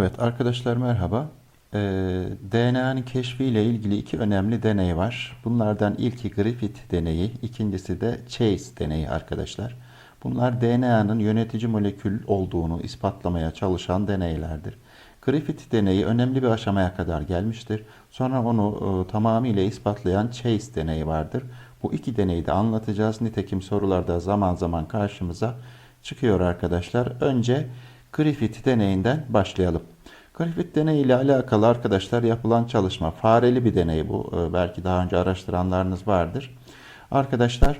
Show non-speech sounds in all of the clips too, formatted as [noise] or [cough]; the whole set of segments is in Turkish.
Evet arkadaşlar merhaba. Ee, DNA'nın keşfiyle ilgili iki önemli deney var. Bunlardan ilki Griffith deneyi, ikincisi de Chase deneyi arkadaşlar. Bunlar DNA'nın yönetici molekül olduğunu ispatlamaya çalışan deneylerdir. Griffith deneyi önemli bir aşamaya kadar gelmiştir. Sonra onu e, tamamıyla ispatlayan Chase deneyi vardır. Bu iki deneyi de anlatacağız. Nitekim sorularda zaman zaman karşımıza çıkıyor arkadaşlar. Önce Griffith deneyinden başlayalım. Griffith deneyi ile alakalı arkadaşlar yapılan çalışma fareli bir deney bu. Ee, Belki daha önce araştıranlarınız vardır. Arkadaşlar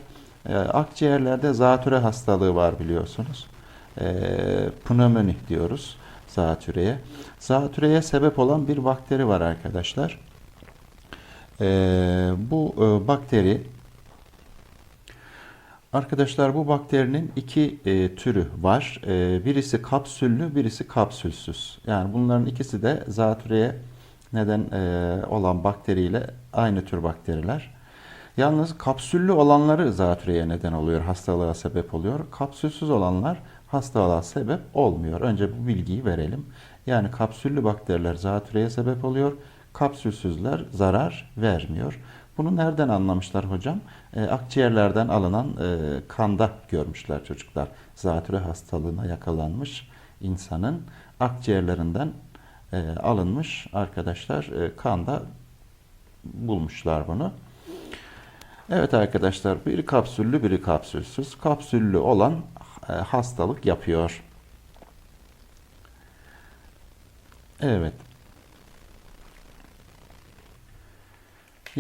e, akciğerlerde zatüre hastalığı var biliyorsunuz. E, pnömoni diyoruz zatüreye. Zatüreye sebep olan bir bakteri var arkadaşlar. E, bu e, bakteri Arkadaşlar bu bakterinin iki e, türü var. E, birisi kapsüllü, birisi kapsülsüz. Yani bunların ikisi de zatürreye neden e, olan bakteriyle aynı tür bakteriler. Yalnız kapsüllü olanları zatürreye neden oluyor, hastalığa sebep oluyor. Kapsülsüz olanlar hastalığa sebep olmuyor. Önce bu bilgiyi verelim. Yani kapsüllü bakteriler zatürreye sebep oluyor. Kapsülsüzler zarar vermiyor. Bunu nereden anlamışlar hocam? E, akciğerlerden alınan e, kanda görmüşler çocuklar. Zatürre hastalığına yakalanmış insanın akciğerlerinden e, alınmış arkadaşlar e, kanda bulmuşlar bunu. Evet arkadaşlar biri kapsüllü biri kapsülsüz. Kapsüllü olan e, hastalık yapıyor. Evet.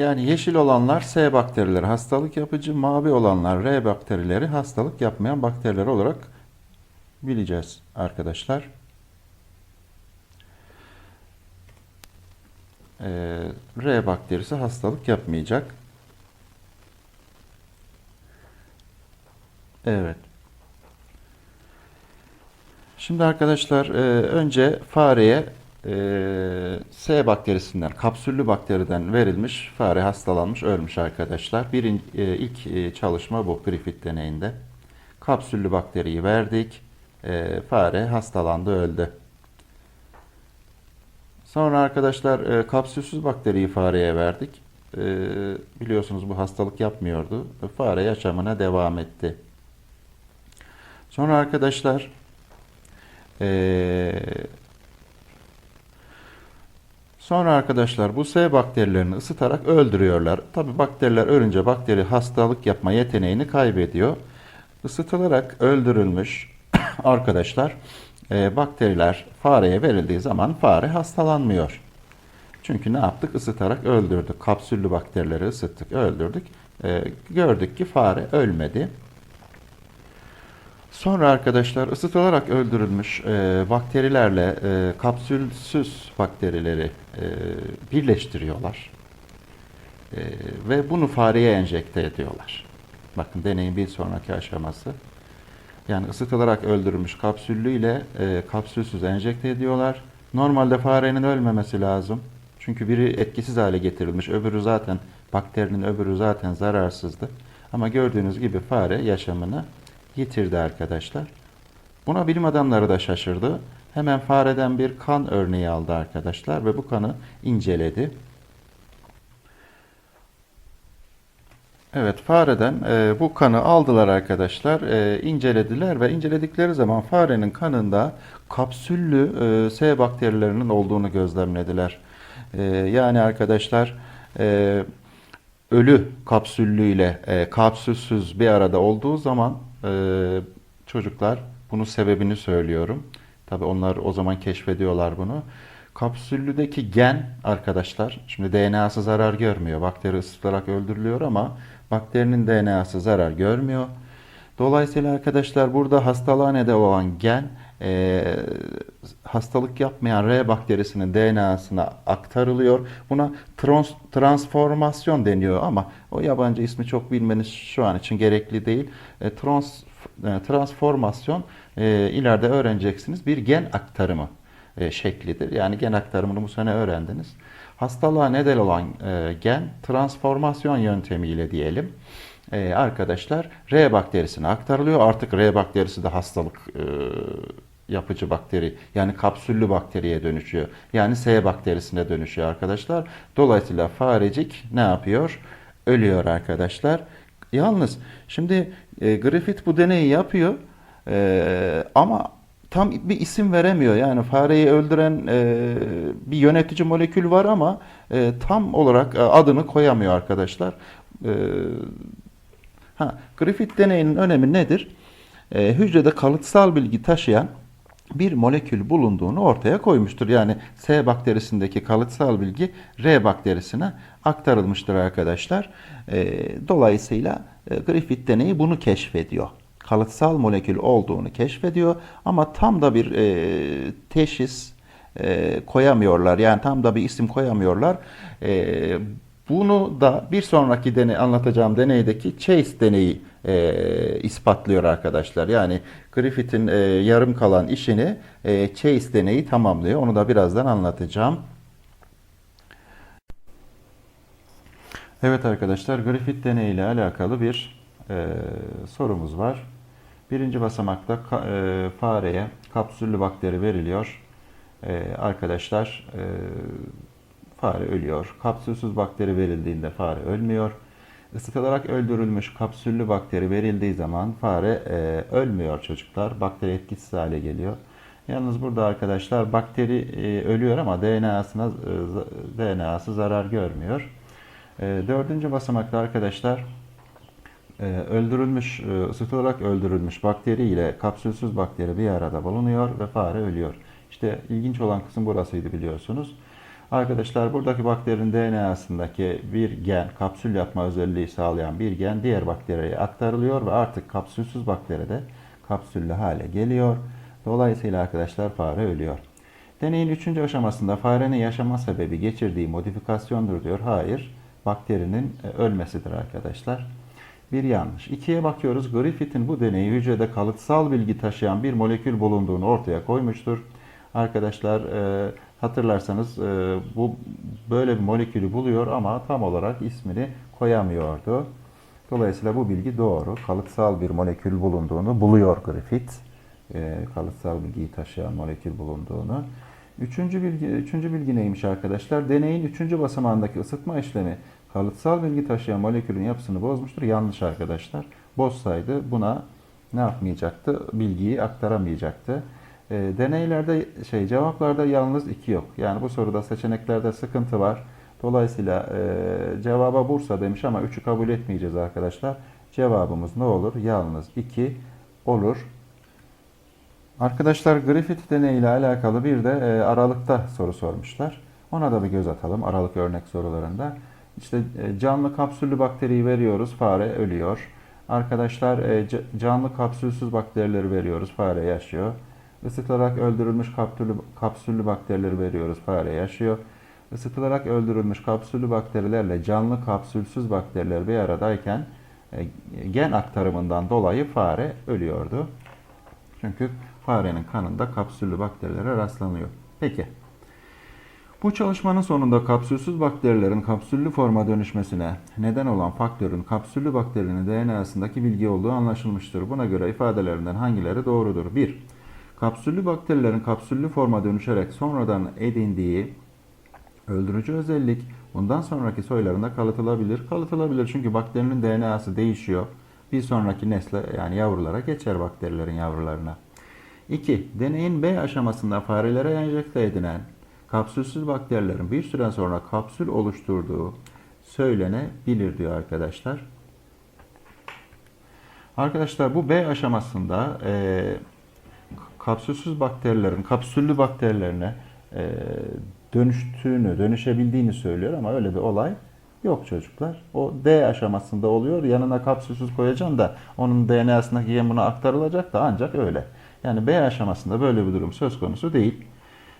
Yani yeşil olanlar S bakterileri hastalık yapıcı, mavi olanlar R bakterileri hastalık yapmayan bakteriler olarak bileceğiz arkadaşlar. Ee, R bakterisi hastalık yapmayacak. Evet. Şimdi arkadaşlar e, önce fareye e, S bakterisinden, kapsüllü bakteriden verilmiş fare hastalanmış, ölmüş arkadaşlar. Birin, e, ilk e, çalışma bu Griffith deneyinde. Kapsüllü bakteriyi verdik. E, fare hastalandı, öldü. Sonra arkadaşlar e, kapsülsüz bakteriyi fareye verdik. E, biliyorsunuz bu hastalık yapmıyordu. Fare yaşamına devam etti. Sonra arkadaşlar eee Sonra arkadaşlar bu S bakterilerini ısıtarak öldürüyorlar. Tabi bakteriler ölünce bakteri hastalık yapma yeteneğini kaybediyor. Isıtılarak öldürülmüş [coughs] arkadaşlar e, bakteriler fareye verildiği zaman fare hastalanmıyor. Çünkü ne yaptık? Isıtarak öldürdük. Kapsüllü bakterileri ısıttık, öldürdük. E, gördük ki fare ölmedi. Sonra arkadaşlar ısıtılarak öldürülmüş e, bakterilerle e, kapsülsüz bakterileri e, birleştiriyorlar. E, ve bunu fareye enjekte ediyorlar. Bakın deneyin bir sonraki aşaması. Yani ısıtılarak öldürülmüş kapsüllü ile e, kapsülsüz enjekte ediyorlar. Normalde farenin ölmemesi lazım. Çünkü biri etkisiz hale getirilmiş. Öbürü zaten bakterinin öbürü zaten zararsızdı. Ama gördüğünüz gibi fare yaşamını yitirdi arkadaşlar. Buna bilim adamları da şaşırdı. Hemen fareden bir kan örneği aldı arkadaşlar ve bu kanı inceledi. Evet fareden e, bu kanı aldılar arkadaşlar, e, incelediler ve inceledikleri zaman farenin kanında kapsüllü e, S bakterilerinin olduğunu gözlemlediler. E, yani arkadaşlar e, ölü kapsüllü ile e, kapsülsüz bir arada olduğu zaman e, çocuklar bunun sebebini söylüyorum. Tabi onlar o zaman keşfediyorlar bunu. Kapsüllüdeki gen arkadaşlar, şimdi DNA'sı zarar görmüyor. Bakteri ısıtılarak öldürülüyor ama bakterinin DNA'sı zarar görmüyor. Dolayısıyla arkadaşlar burada hastalığa neden olan gen e, hastalık yapmayan R bakterisinin DNA'sına aktarılıyor. Buna trans, transformasyon deniyor ama o yabancı ismi çok bilmeniz şu an için gerekli değil. E, trans, e, transformasyon e, ileride öğreneceksiniz bir gen aktarımı e, şeklidir. Yani gen aktarımını bu sene öğrendiniz. Hastalığa neden olan e, gen transformasyon yöntemiyle diyelim e, arkadaşlar R bakterisine aktarılıyor. Artık R bakterisi de hastalık e, yapıcı bakteri yani kapsüllü bakteriye dönüşüyor. Yani S bakterisine dönüşüyor arkadaşlar. Dolayısıyla farecik ne yapıyor? Ölüyor arkadaşlar. Yalnız şimdi e, Griffith bu deneyi yapıyor E, ama tam bir isim veremiyor. Yani fareyi öldüren e, bir yönetici molekül var ama e, tam olarak e, adını koyamıyor arkadaşlar. E, ha, Griffith deneyinin önemi nedir? E, hücrede kalıtsal bilgi taşıyan bir molekül bulunduğunu ortaya koymuştur. Yani S bakterisindeki kalıtsal bilgi R bakterisine aktarılmıştır arkadaşlar. E, dolayısıyla e, Griffith deneyi bunu keşfediyor. Kalıtsal molekül olduğunu keşfediyor ama tam da bir e, teşhis e, koyamıyorlar. Yani tam da bir isim koyamıyorlar. E, bunu da bir sonraki deney anlatacağım deneydeki Chase deneyi e, ispatlıyor arkadaşlar. Yani Griffith'in e, yarım kalan işini e, Chase deneyi tamamlıyor. Onu da birazdan anlatacağım. Evet arkadaşlar Griffith deneyi ile alakalı bir e, sorumuz var. Birinci basamakta ka- e, fareye kapsüllü bakteri veriliyor. E, arkadaşlar e, fare ölüyor. Kapsülsüz bakteri verildiğinde fare ölmüyor. Isıtılarak öldürülmüş kapsüllü bakteri verildiği zaman fare e, ölmüyor çocuklar. Bakteri etkisiz hale geliyor. Yalnız burada arkadaşlar bakteri e, ölüyor ama DNA'sına e, DNA'sı zarar görmüyor. E, dördüncü basamakta arkadaşlar e, öldürülmüş, e, ısıtılarak öldürülmüş bakteri ile kapsülsüz bakteri bir arada bulunuyor ve fare ölüyor. İşte ilginç olan kısım burasıydı biliyorsunuz. Arkadaşlar buradaki bakterinin DNA'sındaki bir gen, kapsül yapma özelliği sağlayan bir gen diğer bakteriye aktarılıyor ve artık kapsülsüz bakteride kapsüllü hale geliyor. Dolayısıyla arkadaşlar fare ölüyor. Deneyin 3. aşamasında farenin yaşama sebebi geçirdiği modifikasyondur diyor. Hayır, bakterinin e, ölmesidir arkadaşlar. Bir yanlış. İkiye bakıyoruz. Griffith'in bu deneyi hücrede kalıtsal bilgi taşıyan bir molekül bulunduğunu ortaya koymuştur. Arkadaşlar e, hatırlarsanız e, bu böyle bir molekülü buluyor ama tam olarak ismini koyamıyordu. Dolayısıyla bu bilgi doğru. Kalıtsal bir molekül bulunduğunu buluyor Griffith. E, kalıtsal bilgiyi taşıyan molekül bulunduğunu. Üçüncü bilgi, üçüncü bilgi neymiş arkadaşlar? Deneyin üçüncü basamağındaki ısıtma işlemi kalıtsal bilgi taşıyan molekülün yapısını bozmuştur. Yanlış arkadaşlar. Bozsaydı buna ne yapmayacaktı? Bilgiyi aktaramayacaktı. E, deneylerde şey cevaplarda yalnız iki yok. Yani bu soruda seçeneklerde sıkıntı var. Dolayısıyla e, cevaba Bursa demiş ama 3'ü kabul etmeyeceğiz arkadaşlar. Cevabımız ne olur? Yalnız 2 olur. Arkadaşlar Griffith deneyi ile alakalı bir de e, aralıkta soru sormuşlar. Ona da bir göz atalım aralık örnek sorularında. İşte e, canlı kapsüllü bakteriyi veriyoruz, fare ölüyor. Arkadaşlar e, ca- canlı kapsülsüz bakterileri veriyoruz, fare yaşıyor. Isıtılarak öldürülmüş kapsüllü, kapsüllü bakterileri veriyoruz, fare yaşıyor. Isıtılarak öldürülmüş kapsüllü bakterilerle canlı kapsülsüz bakteriler bir aradayken e, gen aktarımından dolayı fare ölüyordu. Çünkü farenin kanında kapsüllü bakterilere rastlanıyor. Peki. Bu çalışmanın sonunda kapsülsüz bakterilerin kapsüllü forma dönüşmesine neden olan faktörün kapsüllü bakterinin DNA'sındaki bilgi olduğu anlaşılmıştır. Buna göre ifadelerinden hangileri doğrudur? 1. Kapsüllü bakterilerin kapsüllü forma dönüşerek sonradan edindiği öldürücü özellik bundan sonraki soylarında kalıtılabilir. Kalıtılabilir çünkü bakterinin DNA'sı değişiyor. Bir sonraki nesle yani yavrulara geçer bakterilerin yavrularına. 2. Deneyin B aşamasında farelere enjekte edilen kapsülsüz bakterilerin bir süre sonra kapsül oluşturduğu söylenebilir diyor arkadaşlar. Arkadaşlar bu B aşamasında e, kapsülsüz bakterilerin kapsüllü bakterilerine e, dönüştüğünü, dönüşebildiğini söylüyor ama öyle bir olay yok çocuklar. O D aşamasında oluyor. Yanına kapsülsüz koyacaksın da onun DNA'sındaki gen buna aktarılacak da ancak öyle. Yani B aşamasında böyle bir durum söz konusu değil.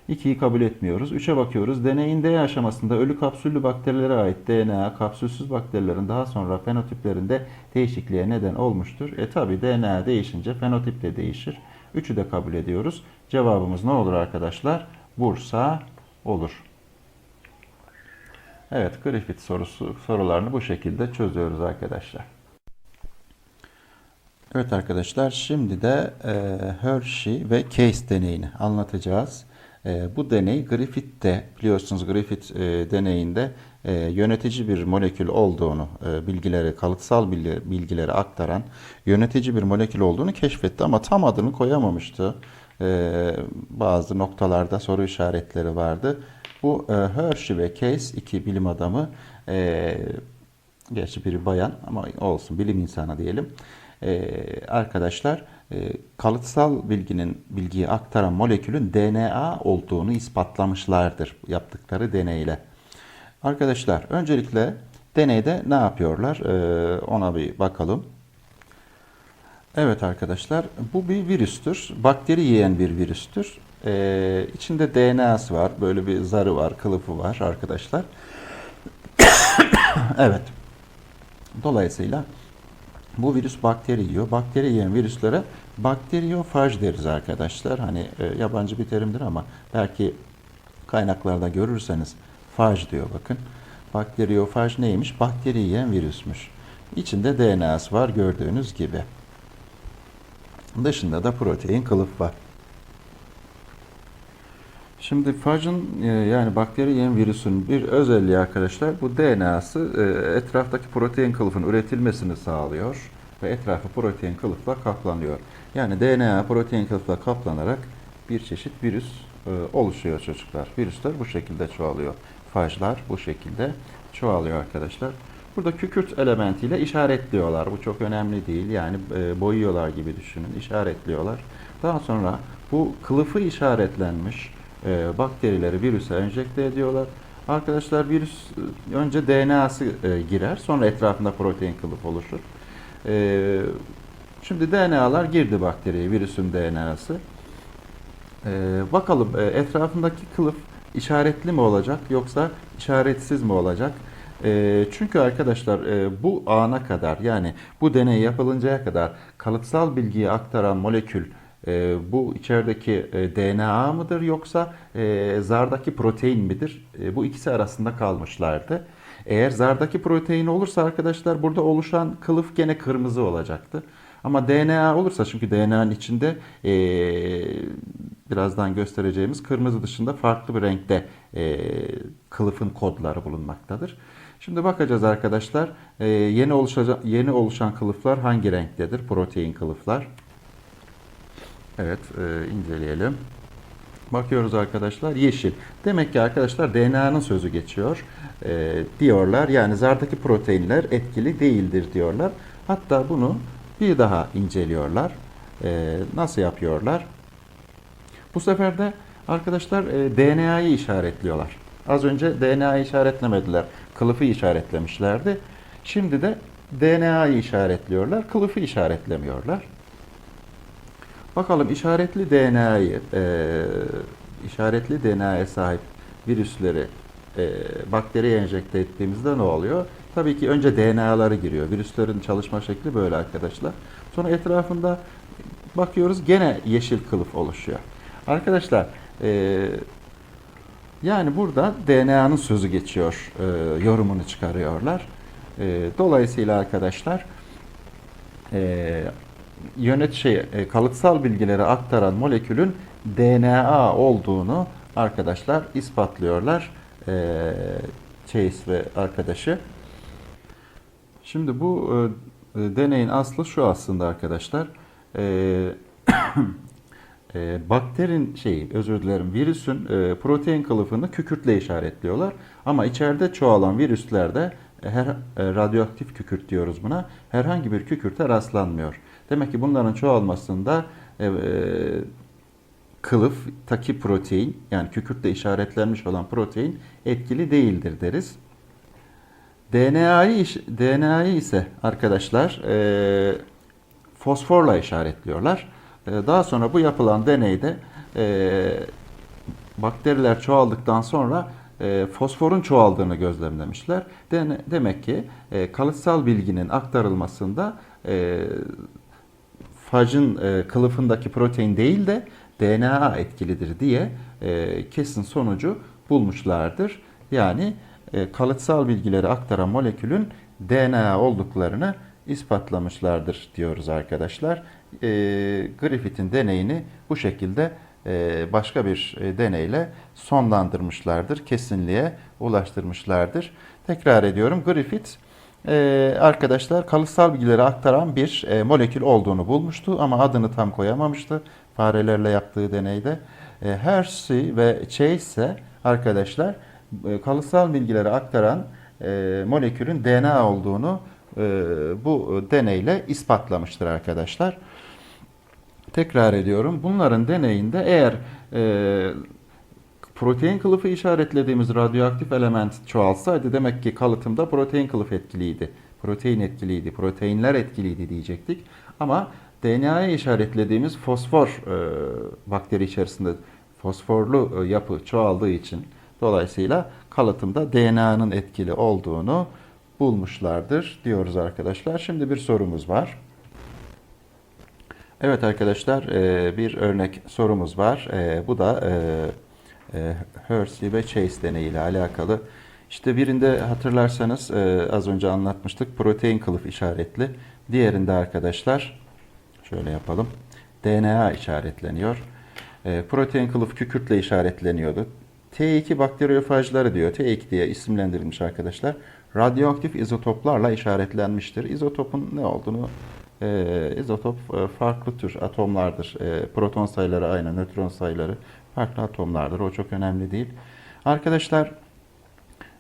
2'yi kabul etmiyoruz. 3'e bakıyoruz. Deneyin D aşamasında ölü kapsüllü bakterilere ait DNA kapsülsüz bakterilerin daha sonra fenotiplerinde değişikliğe neden olmuştur. E tabi DNA değişince fenotip de değişir. 3'ü de kabul ediyoruz. Cevabımız ne olur arkadaşlar? Bursa olur. Evet, Griffith sorusu sorularını bu şekilde çözüyoruz arkadaşlar. Evet arkadaşlar şimdi de e, Hershey ve Case deneyini anlatacağız. E, bu deney Griffith'te biliyorsunuz Griffith e, deneyinde e, yönetici bir molekül olduğunu e, bilgileri kalıtsal bilgi- bilgileri aktaran yönetici bir molekül olduğunu keşfetti ama tam adını koyamamıştı. E, bazı noktalarda soru işaretleri vardı. Bu e, Hershey ve Case iki bilim adamı e, Gerçi biri bayan ama olsun bilim insanı diyelim. Ee, arkadaşlar e, kalıtsal bilginin bilgiyi aktaran molekülün DNA olduğunu ispatlamışlardır yaptıkları deneyle. Arkadaşlar öncelikle deneyde ne yapıyorlar? Ee, ona bir bakalım. Evet arkadaşlar bu bir virüstür. Bakteri yiyen bir virüstür. Ee, içinde DNA'sı var. Böyle bir zarı var, kılıfı var arkadaşlar. [coughs] evet. Dolayısıyla bu virüs bakteri yiyor. Bakteri yiyen virüslere bakteriyofaj deriz arkadaşlar. Hani e, yabancı bir terimdir ama belki kaynaklarda görürseniz faj diyor bakın. Bakteriyofaj neymiş? Bakteri yiyen virüsmüş. İçinde DNA'sı var gördüğünüz gibi. Dışında da protein kılıf var. Şimdi fajın e, yani bakteri yiyen virüsün bir özelliği arkadaşlar bu DNA'sı e, etraftaki protein kılıfın üretilmesini sağlıyor ve etrafı protein kılıfla kaplanıyor. Yani DNA protein kılıfla kaplanarak bir çeşit virüs e, oluşuyor çocuklar. Virüsler bu şekilde çoğalıyor. Fajlar bu şekilde çoğalıyor arkadaşlar. Burada kükürt elementiyle işaretliyorlar. Bu çok önemli değil. Yani e, boyuyorlar gibi düşünün. işaretliyorlar. Daha sonra bu kılıfı işaretlenmiş e, bakterileri virüse enjekte ediyorlar. Arkadaşlar virüs e, önce DNA'sı girer. Sonra etrafında protein kılıf oluşur. Şimdi DNA'lar girdi bakteriye. Virüsün DNA'sı. Bakalım etrafındaki kılıf işaretli mi olacak yoksa işaretsiz mi olacak? E, çünkü arkadaşlar e, bu ana kadar yani bu deney yapılıncaya kadar kalıtsal bilgiyi aktaran molekül e, bu içerideki e, DNA mıdır yoksa e, zardaki protein midir? E, bu ikisi arasında kalmışlardı. Eğer zardaki protein olursa arkadaşlar burada oluşan kılıf gene kırmızı olacaktı. Ama DNA olursa çünkü DNA'nın içinde e, birazdan göstereceğimiz kırmızı dışında farklı bir renkte e, kılıfın kodları bulunmaktadır. Şimdi bakacağız arkadaşlar e, yeni oluşacak yeni oluşan kılıflar hangi renktedir? Protein kılıflar. Evet, e, inceleyelim. Bakıyoruz arkadaşlar yeşil. Demek ki arkadaşlar DNA'nın sözü geçiyor e, diyorlar. Yani zardaki proteinler etkili değildir diyorlar. Hatta bunu bir daha inceliyorlar. E, nasıl yapıyorlar? Bu sefer de arkadaşlar e, DNA'yı işaretliyorlar. Az önce DNA'yı işaretlemediler. Kılıfı işaretlemişlerdi. Şimdi de DNA'yı işaretliyorlar. Kılıfı işaretlemiyorlar. Bakalım işaretli DNA'yı, e, işaretli DNA'ya sahip virüsleri e, bakteriye enjekte ettiğimizde ne oluyor? Tabii ki önce DNA'ları giriyor. Virüslerin çalışma şekli böyle arkadaşlar. Sonra etrafında bakıyoruz gene yeşil kılıf oluşuyor. Arkadaşlar e, yani burada DNA'nın sözü geçiyor, e, yorumunu çıkarıyorlar. E, dolayısıyla arkadaşlar e, yönet şey e, kalıtsal bilgileri aktaran molekülün DNA olduğunu arkadaşlar ispatlıyorlar. E, Chase ve arkadaşı. Şimdi bu e, e, deneyin aslı şu aslında arkadaşlar. E, [clears throat] e, bakterin şeyi özür dilerim virüsün e, protein kılıfını kükürtle işaretliyorlar. Ama içeride çoğalan virüslerde her e, radyoaktif kükürt diyoruz buna. Herhangi bir kükürte rastlanmıyor. Demek ki bunların çoğalmasında e, e, kılıftaki protein yani kükürtle işaretlenmiş olan protein etkili değildir deriz. DNA'yı DNA'yı ise arkadaşlar e, fosforla işaretliyorlar. E, daha sonra bu yapılan deneyde e, bakteriler çoğaldıktan sonra e, fosforun çoğaldığını gözlemlemişler. Demek ki e, kalıtsal bilginin aktarılmasında fajın kılıfındaki protein değil de DNA etkilidir diye kesin sonucu bulmuşlardır. Yani kalıtsal bilgileri aktaran molekülün DNA olduklarını ispatlamışlardır diyoruz arkadaşlar. E, Griffith'in deneyini bu şekilde e, başka bir e, deneyle sonlandırmışlardır. Kesinliğe ulaştırmışlardır. Tekrar ediyorum. Griffith e, arkadaşlar kalıtsal bilgileri aktaran bir e, molekül olduğunu bulmuştu ama adını tam koyamamıştı farelerle yaptığı deneyde. E, Hershey ve Chase ise arkadaşlar e, kalıtsal bilgileri aktaran e, molekülün DNA olduğunu bu deneyle ispatlamıştır arkadaşlar. Tekrar ediyorum. Bunların deneyinde eğer e, protein kılıfı işaretlediğimiz radyoaktif element çoğalsaydı demek ki kalıtımda protein kılıf etkiliydi. Protein etkiliydi, proteinler etkiliydi diyecektik. Ama DNA'ya işaretlediğimiz fosfor e, bakteri içerisinde fosforlu e, yapı çoğaldığı için dolayısıyla kalıtımda DNA'nın etkili olduğunu bulmuşlardır diyoruz arkadaşlar. Şimdi bir sorumuz var. Evet arkadaşlar e, bir örnek sorumuz var. E, Bu da e, Hershey ve Chase deneyiyle alakalı. İşte birinde hatırlarsanız az önce anlatmıştık protein kılıf işaretli. Diğerinde arkadaşlar şöyle yapalım. DNA işaretleniyor. Protein kılıf kükürtle işaretleniyordu. T2 bakteriyofajları diyor. T2 diye isimlendirilmiş arkadaşlar. Radyoaktif izotoplarla işaretlenmiştir. İzotopun ne olduğunu e, izotop e, farklı tür atomlardır. E, proton sayıları aynı, nötron sayıları farklı atomlardır. O çok önemli değil. Arkadaşlar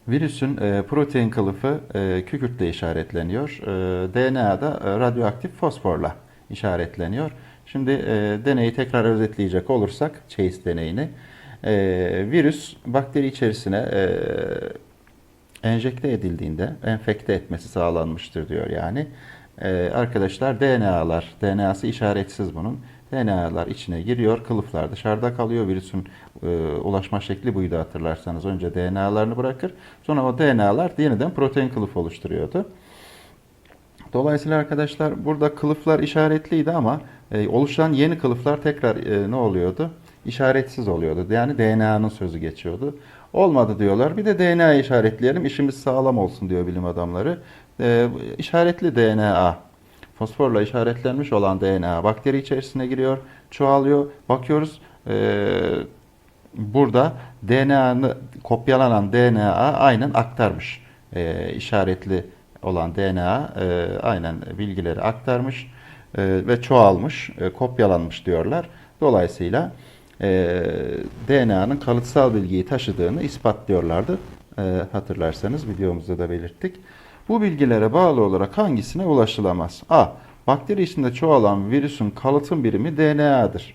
virüsün e, protein kılıfı e, kükürtle işaretleniyor. E, DNA'da e, radyoaktif fosforla işaretleniyor. Şimdi e, deneyi tekrar özetleyecek olursak Chase deneyini e, virüs bakteri içerisine e, enjekte edildiğinde enfekte etmesi sağlanmıştır diyor yani. Ee, arkadaşlar DNA'lar, DNA'sı işaretsiz bunun. DNA'lar içine giriyor, kılıflar dışarıda kalıyor. Virüsün e, ulaşma şekli buydu hatırlarsanız. Önce DNA'larını bırakır, sonra o DNA'lar yeniden protein kılıf oluşturuyordu. Dolayısıyla arkadaşlar burada kılıflar işaretliydi ama e, oluşan yeni kılıflar tekrar e, ne oluyordu? İşaretsiz oluyordu. Yani DNA'nın sözü geçiyordu. Olmadı diyorlar. Bir de DNA işaretleyelim. işimiz sağlam olsun diyor bilim adamları. E, işaretli DNA, fosforla işaretlenmiş olan DNA bakteri içerisine giriyor, çoğalıyor. Bakıyoruz e, burada DNA'nı kopyalanan DNA aynen aktarmış. E, işaretli olan DNA e, aynen bilgileri aktarmış e, ve çoğalmış, e, kopyalanmış diyorlar. Dolayısıyla e, DNA'nın kalıtsal bilgiyi taşıdığını ispatlıyorlardı. E, hatırlarsanız videomuzda da belirttik. Bu bilgilere bağlı olarak hangisine ulaşılamaz? A. Bakteri içinde çoğalan virüsün kalıtım birimi DNA'dır.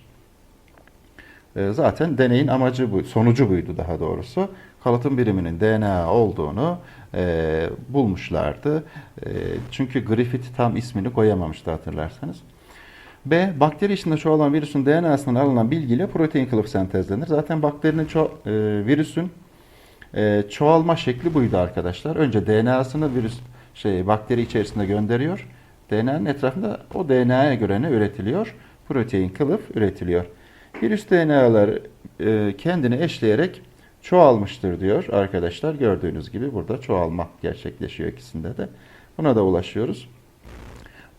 E, zaten deneyin amacı bu, sonucu buydu daha doğrusu. Kalıtım biriminin DNA olduğunu e, bulmuşlardı. E, çünkü Griffith tam ismini koyamamıştı hatırlarsanız. B. Bakteri içinde çoğalan virüsün DNA'sından alınan bilgiyle protein kılıf sentezlenir. Zaten bakterinin ço e, virüsün e, çoğalma şekli buydu arkadaşlar. Önce DNA'sını virüs şey bakteri içerisinde gönderiyor. DNA'nın etrafında o DNA'ya göre ne üretiliyor? Protein kılıf üretiliyor. Virüs DNA'lar e, kendini eşleyerek çoğalmıştır diyor arkadaşlar. Gördüğünüz gibi burada çoğalma gerçekleşiyor ikisinde de. Buna da ulaşıyoruz.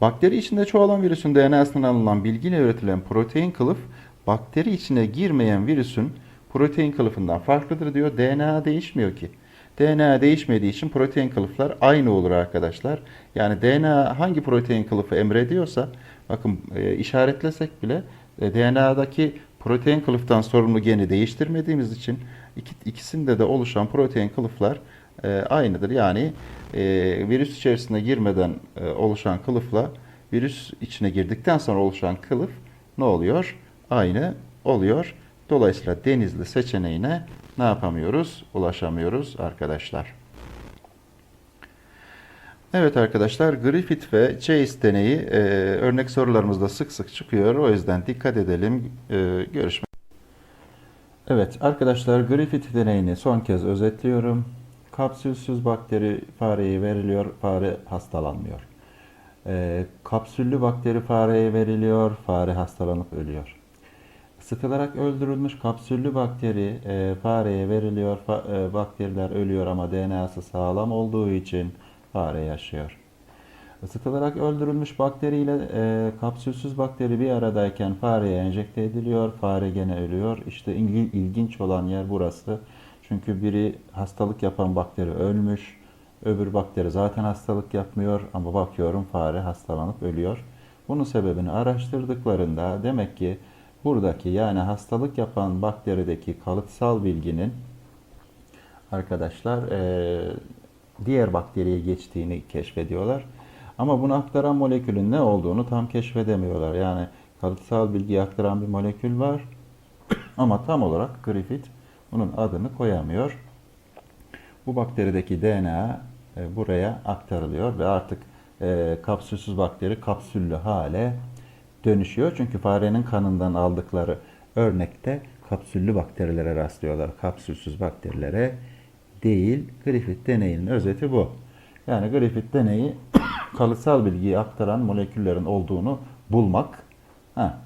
Bakteri içinde çoğalan virüsün DNA'sından alınan bilgiyle üretilen protein kılıf, bakteri içine girmeyen virüsün protein kılıfından farklıdır diyor. DNA değişmiyor ki. DNA değişmediği için protein kılıflar aynı olur arkadaşlar. Yani DNA hangi protein kılıfı emrediyorsa, bakın e, işaretlesek bile e, DNA'daki protein kılıftan sorumlu geni değiştirmediğimiz için iki, ikisinde de oluşan protein kılıflar e, aynıdır. Yani e, virüs içerisine girmeden e, oluşan kılıfla virüs içine girdikten sonra oluşan kılıf ne oluyor? Aynı oluyor. Dolayısıyla denizli seçeneğine ne yapamıyoruz? Ulaşamıyoruz arkadaşlar. Evet arkadaşlar Griffith ve Chase deneyi e, örnek sorularımızda sık sık çıkıyor. O yüzden dikkat edelim. E, görüşmek Evet arkadaşlar Griffith deneyini son kez özetliyorum. Kapsülsüz bakteri fareye veriliyor, fare hastalanmıyor. E, kapsüllü bakteri fareye veriliyor, fare hastalanıp ölüyor. Sıkılarak öldürülmüş kapsüllü bakteri e, fareye veriliyor, fa, e, bakteriler ölüyor ama DNA'sı sağlam olduğu için fare yaşıyor. Isıtılarak öldürülmüş bakteriyle e, kapsülsüz bakteri bir aradayken fareye enjekte ediliyor. Fare gene ölüyor. İşte ilgi- ilginç olan yer burası. Çünkü biri hastalık yapan bakteri ölmüş. Öbür bakteri zaten hastalık yapmıyor ama bakıyorum fare hastalanıp ölüyor. Bunun sebebini araştırdıklarında demek ki buradaki yani hastalık yapan bakterideki kalıtsal bilginin arkadaşlar diğer bakteriye geçtiğini keşfediyorlar. Ama bunu aktaran molekülün ne olduğunu tam keşfedemiyorlar. Yani kalıtsal bilgiyi aktaran bir molekül var [clears throat] ama tam olarak Griffith bunun adını koyamıyor. Bu bakterideki DNA e, buraya aktarılıyor ve artık e, kapsülsüz bakteri kapsüllü hale dönüşüyor. Çünkü farenin kanından aldıkları örnekte kapsüllü bakterilere rastlıyorlar. Kapsülsüz bakterilere değil. Griffith deneyinin özeti bu. Yani Griffith deneyi [coughs] kalıtsal bilgiyi aktaran moleküllerin olduğunu bulmak. Ha,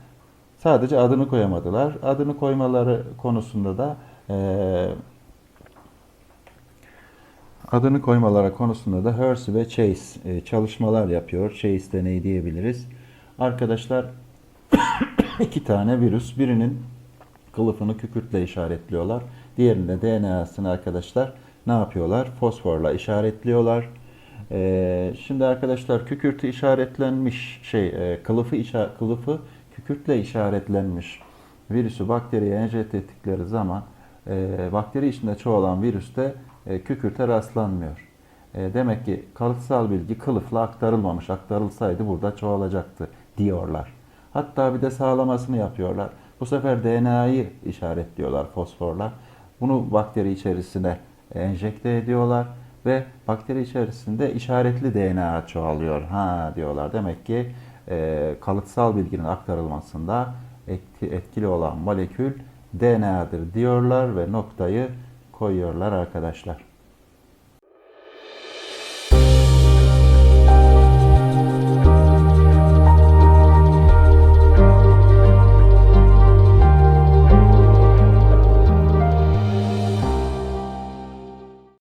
sadece adını koyamadılar. Adını koymaları konusunda da eee Adını koymaları konusunda da Hersey ve Chase e, çalışmalar yapıyor. Chase deneyi diyebiliriz. Arkadaşlar [coughs] iki tane virüs. Birinin kılıfını kükürtle işaretliyorlar. Diğerinde DNA'sını arkadaşlar ne yapıyorlar? Fosforla işaretliyorlar. E, şimdi arkadaşlar kükürtü işaretlenmiş şey e, kılıfı işa- kılıfı kükürtle işaretlenmiş virüsü bakteriye enjekte ettikleri zaman e, bakteri içinde çoğalan virüste e, kükürte rastlanmıyor. E, demek ki kalıtsal bilgi kılıfla aktarılmamış. Aktarılsaydı burada çoğalacaktı diyorlar. Hatta bir de sağlamasını yapıyorlar. Bu sefer DNA'yı işaretliyorlar fosforla. Bunu bakteri içerisine enjekte ediyorlar ve bakteri içerisinde işaretli DNA çoğalıyor. Ha diyorlar. Demek ki e, kalıtsal bilginin aktarılmasında etki- etkili olan molekül DNA'dır diyorlar ve noktayı koyuyorlar arkadaşlar.